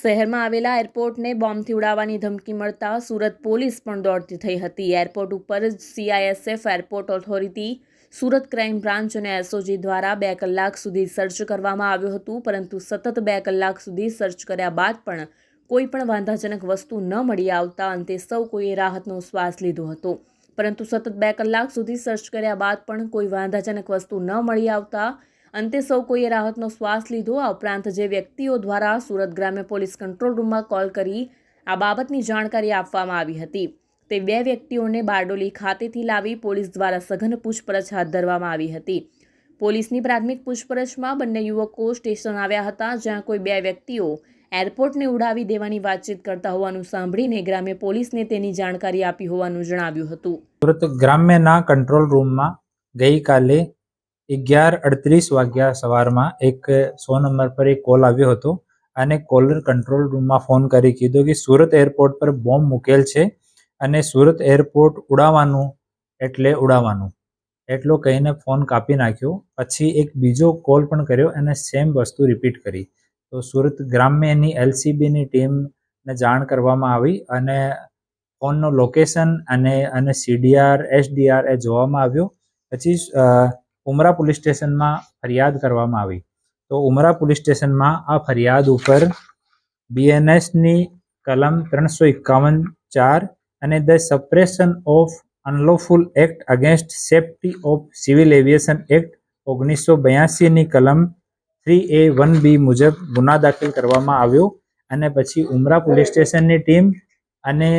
શહેરમાં આવેલા એરપોર્ટને બોમ્બથી ઉડાવવાની ધમકી મળતા સુરત પોલીસ પણ દોડતી થઈ હતી. એરપોર્ટ ઉપર CISF airport authority, Surat crime branch અને એસઓજી દ્વારા બે કલાક સુધી સર્ચ કરવામાં આવ્યું હતું, પરંતુ સતત બે કલાક સુધી સર્ચ કર્યા બાદ પણ કોઈ પણ વાંધાજનક વસ્તુ ન મળી આવતા અંતે સૌ કોઈએ રાહતનો શ્વાસ લીધો હતો. પરંતુ સતત બે કલાક સુધી સર્ચ કર્યા બાદ પણ કોઈ વાંધાજનક વસ્તુ ન મળી આવતા અંતે સૌ કોઈએ રાહતનો શ્વાસ લીધો. આ ઉપરાંત જે વ્યક્તિઓ દ્વારા સુરત ગ્રામ્ય પોલીસ કંટ્રોલ રૂમમાં કોલ કરી આ બાબતની જાણકારી આપવામાં આવી હતી. તે બે વ્યક્તિઓને બારડોલી ખાતેથી લાવી પોલીસ દ્વારા સઘન પૂછપરછ હાથ ધરવામાં આવી હતી. પોલીસની પ્રાથમિક પૂછપરછમાં બંને યુવકો સ્ટેશન આવ્યા હતા, જ્યાં કોઈ બે વ્યક્તિઓ એરપોર્ટને ઉડાવી દેવાની વાતચીત કરતા હોવાનું સાંભળીને ગ્રામ્ય પોલીસને તેની જાણકારી આપી હોવાનું જણાવ્યું હતું. સુરત ગ્રામ્યના કંટ્રોલ રૂમમાં ગઈકાલે અગિયાર અડત્રીસ વાગ્યા સવારમાં એક સો નંબર પર એક કોલ આવ્યો હતો અને કોલર કંટ્રોલ રૂમમાં ફોન કરી કીધું કે સુરત એરપોર્ટ પર બોમ્બ મૂકેલ છે અને સુરત એરપોર્ટ ઉડાવવાનું, એટલે ઉડાવવાનું. એટલો કહીને ફોન કાપી નાખ્યો. પછી એક બીજો કોલ પણ કર્યો અને સેમ વસ્તુ રિપીટ કરી. તો સુરત ગ્રામ્યની એલસીબીની ટીમને જાણ કરવામાં આવી અને ફોનનો લોકેશન અને અને સીડીઆર એસડીઆર એ જોવામાં આવ્યો. પછી ઉમરા પોલીસ સ્ટેશનમાં ફરિયાદ કરવામાં આવી. તો ઉમરા પોલીસ સ્ટેશનમાં આ ફરિયાદ ઉપર બીએનએસની કલમ ત્રણસો એકાવન ચાર અને the suppression of unlawful act against safety of civil aviation act ઓગણીસો બ્યાસીની કલમ થ્રી એ વન બી મુજબ ગુના દાખલ કરવામાં આવ્યો અને પછી ઉમરા પોલીસ સ્ટેશનની ટીમ અને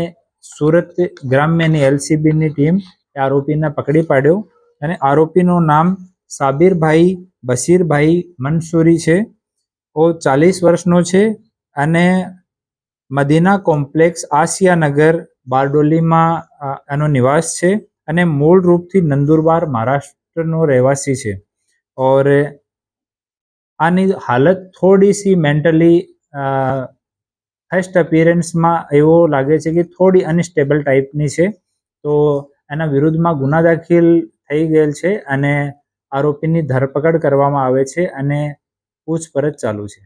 સુરત ગ્રામ્યની એલસીબીની ટીમ આરોપીને પકડી પાડ્યો. અને આરોપીનું નામ સાબિરભાઈ બશીરભાઈ મંસૂરી છે. ઓ ચાલીસ વર્ષનો છે અને મદીના કોમ્પ્લેક્સ આસિયાનગર બારડોલીમાં એનો નિવાસ છે અને મૂળ રૂપથી નંદુરબાર મહારાષ્ટ્રનો રહેવાસી છે. ઓર આની હાલત થોડી સી મેન્ટલી ફર્સ્ટ અપિયરન્સમાં એવો લાગે છે કે થોડી અનસ્ટેબલ ટાઈપની છે. તો એના વિરુદ્ધમાં ગુના દાખલ થઈ ગયેલ છે અને આરોપીની ધરપકડ કરવામાં આવે છે અને પૂછપરછ ચાલુ છે.